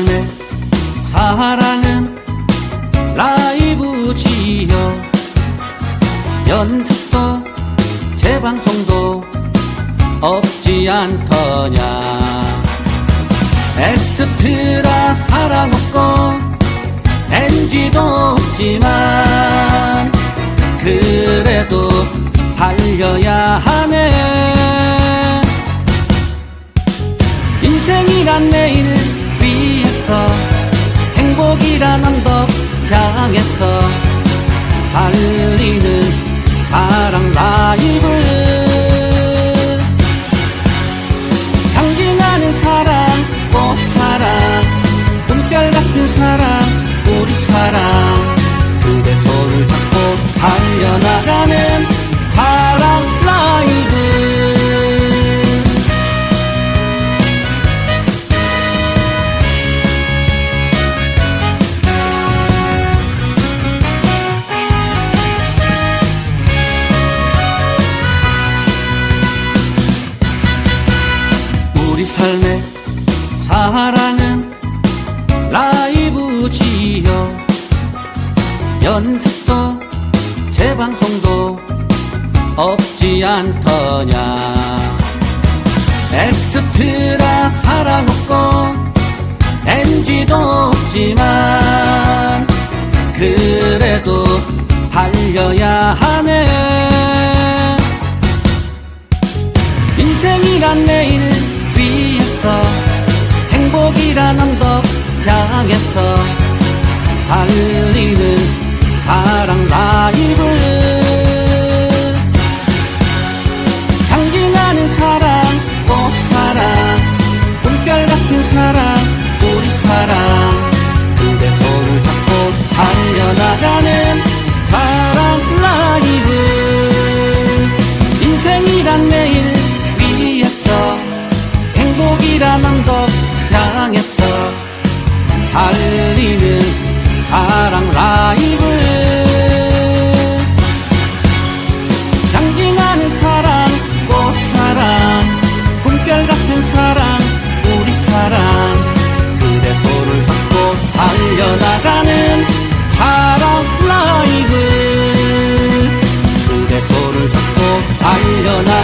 삶의 사랑은 라이브지요 연습도 재방송도 없지 않더냐. 엑스트라 사랑 없고 NG도 없지만 그래도 달려야 하네. 인생이란 내일 향해서 달리는 사랑 라이브 향기나는 사랑 꽃사랑. 꿈별 같은 사랑 우리 사랑. 그대 손을 잡고 달려나가는 사랑은 라이브지요 연습도 재방송도 없지 않더냐. 엑스트라 사랑 없고 NG도 없지만 그래도 달려야 하네 향해서 달리는 라이브. 당신하는 사랑 꽃사랑. 꿈결 같은 사랑 우리 사랑. 그대 손을 잡고 달려나가는 사랑 라이브. 그대 손을 잡고 달려나